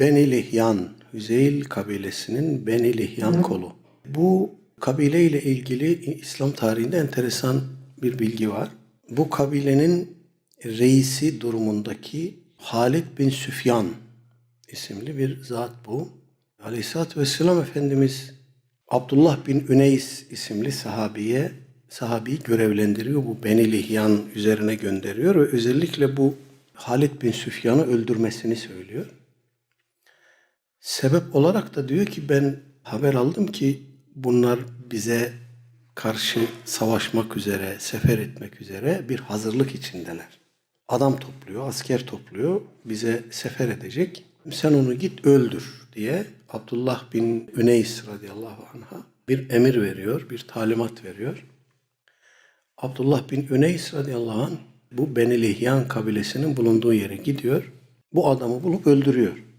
Beni Lihyan, Hüzeyl kabilesinin Beni Lihyan kolu. Bu kabile ile ilgili İslam tarihinde enteresan bir bilgi var. Bu kabilenin reisi durumundaki Halid bin Süfyan isimli bir zat bu. Aleyhisselatü Vesselam Efendimiz Abdullah bin Üneys isimli sahabiye sahabeyi görevlendiriyor. Bu Beni Lihyan üzerine gönderiyor ve özellikle bu Halid bin Süfyan'ı öldürmesini söylüyor. Sebep olarak da diyor ki ben haber aldım ki bunlar bize karşı savaşmak üzere, sefer etmek üzere bir hazırlık içindeler. Adam topluyor, asker topluyor, bize sefer edecek. Sen onu git öldür diye Abdullah bin Üneys radıyallahu anh'a bir emir veriyor, bir talimat veriyor. Abdullah bin Üneys radıyallahu anh bu Beni Lihyan kabilesinin bulunduğu yere gidiyor. Bu adamı bulup öldürüyor.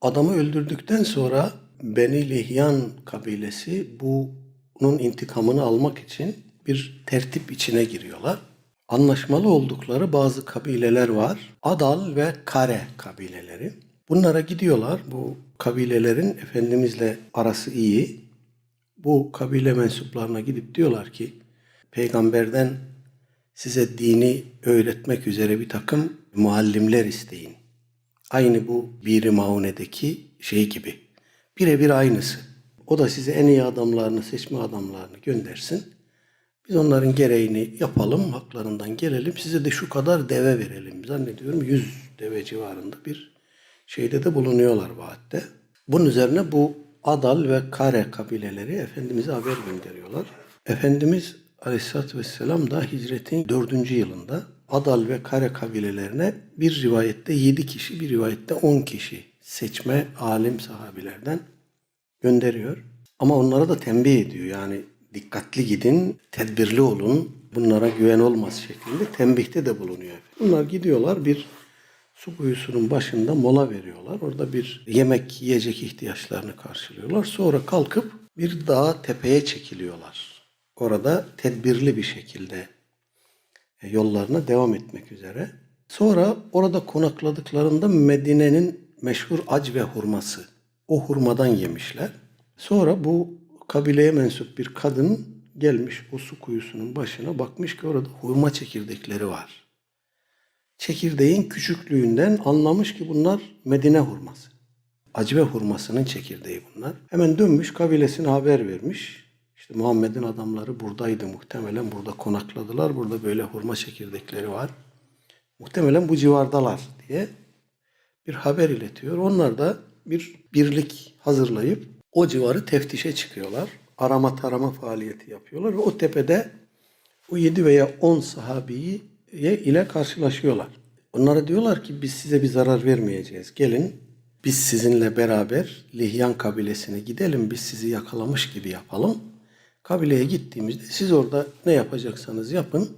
Adamı öldürdükten sonra Beni Lihyan kabilesi bunun intikamını almak için bir tertip içine giriyorlar. Anlaşmalı oldukları bazı kabileler var. Adal ve Kare kabileleri. Bunlara gidiyorlar. Bu kabilelerin Efendimizle arası iyi. Bu kabile mensuplarına gidip diyorlar ki peygamberden size dini öğretmek üzere bir takım muallimler isteyin. Aynı bu bir Maune'deki şey gibi. Birebir aynısı. O da size en iyi adamlarını, seçme adamlarını göndersin. Biz onların gereğini yapalım, haklarından gelelim. Size de şu kadar deve verelim. Zannediyorum 100 deve civarında bir şeyde de bulunuyorlar vaatte. Bunun üzerine bu Adal ve Kare kabileleri Efendimiz'e haber gönderiyorlar. Efendimiz Aleyhisselatü Vesselam da hicretin dördüncü yılında Adal ve Kare kabilelerine bir rivayette yedi kişi, bir rivayette on kişi seçme alim sahabilerden gönderiyor. Ama onlara da tembih ediyor. Yani dikkatli gidin, tedbirli olun, bunlara güven olmaz şeklinde tembihte de bulunuyor. Bunlar gidiyorlar bir su kuyusunun başında mola veriyorlar. Orada bir yemek, yiyecek ihtiyaçlarını karşılıyorlar. Sonra kalkıp bir dağa tepeye çekiliyorlar. Orada tedbirli bir şekilde e, yollarına devam etmek üzere. Sonra orada konakladıklarında Medine'nin meşhur ac ve hurması. O hurmadan yemişler. Sonra bu kabileye mensup bir kadın gelmiş o su kuyusunun başına bakmış ki orada hurma çekirdekleri var. Çekirdeğin küçüklüğünden anlamış ki bunlar Medine hurması. Acıve hurmasının çekirdeği bunlar. Hemen dönmüş kabilesine haber vermiş. İşte Muhammed'in adamları buradaydı muhtemelen burada konakladılar. Burada böyle hurma çekirdekleri var. Muhtemelen bu civardalar diye bir haber iletiyor. Onlar da bir birlik hazırlayıp o civarı teftişe çıkıyorlar. Arama tarama faaliyeti yapıyorlar ve o tepede o 7 veya 10 sahabiyi ile karşılaşıyorlar. Onlara diyorlar ki biz size bir zarar vermeyeceğiz. Gelin biz sizinle beraber Lihyan kabilesine gidelim. Biz sizi yakalamış gibi yapalım. Kabileye gittiğimizde siz orada ne yapacaksanız yapın.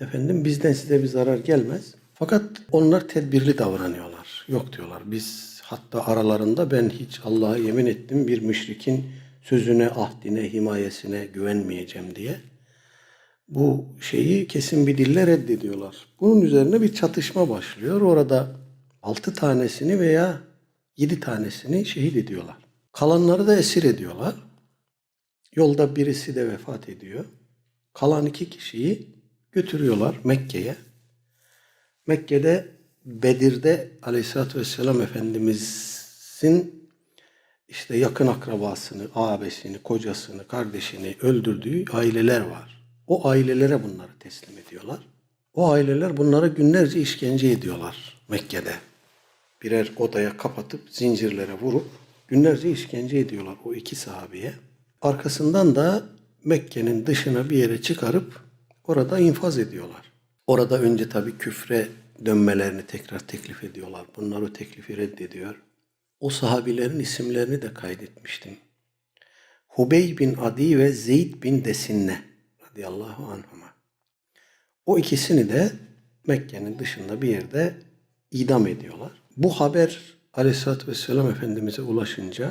Efendim bizden size bir zarar gelmez. Fakat onlar tedbirli davranıyorlar. Yok diyorlar biz hatta aralarında ben hiç Allah'a yemin ettim bir müşrikin sözüne, ahdine, himayesine güvenmeyeceğim diye bu şeyi kesin bir dille reddediyorlar. Bunun üzerine bir çatışma başlıyor. Orada altı tanesini veya yedi tanesini şehit ediyorlar. Kalanları da esir ediyorlar. Yolda birisi de vefat ediyor. Kalan iki kişiyi götürüyorlar Mekke'ye. Mekke'de Bedir'de Aleyhisselatü Vesselam Efendimiz'in işte yakın akrabasını, ağabesini, kocasını, kardeşini öldürdüğü aileler var. O ailelere bunları teslim ediyorlar. O aileler bunlara günlerce işkence ediyorlar Mekke'de. Birer odaya kapatıp zincirlere vurup günlerce işkence ediyorlar o iki sahabeye. Arkasından da Mekke'nin dışına bir yere çıkarıp orada infaz ediyorlar. Orada önce tabii küfre dönmelerini tekrar teklif ediyorlar. Bunlar o teklifi reddediyor. O sahabilerin isimlerini de kaydetmiştim. Hubey bin Adi ve Zeyd bin Desinne radıyallahu anhuma. O ikisini de Mekke'nin dışında bir yerde idam ediyorlar. Bu haber Aleyhisselatü Vesselam Efendimiz'e ulaşınca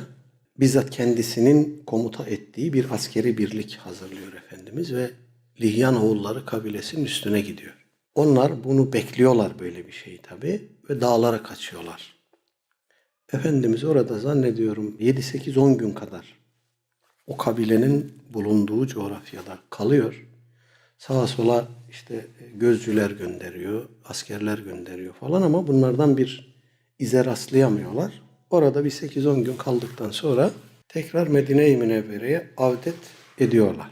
bizzat kendisinin komuta ettiği bir askeri birlik hazırlıyor Efendimiz ve Lihyan oğulları kabilesinin üstüne gidiyor. Onlar bunu bekliyorlar böyle bir şeyi tabi ve dağlara kaçıyorlar. Efendimiz orada zannediyorum 7-8-10 gün kadar o kabilenin bulunduğu coğrafyada kalıyor. Sağa sola işte gözcüler gönderiyor, askerler gönderiyor falan ama bunlardan bir ize rastlayamıyorlar. Orada bir 8-10 gün kaldıktan sonra tekrar Medine-i Münevvere'ye avdet ediyorlar.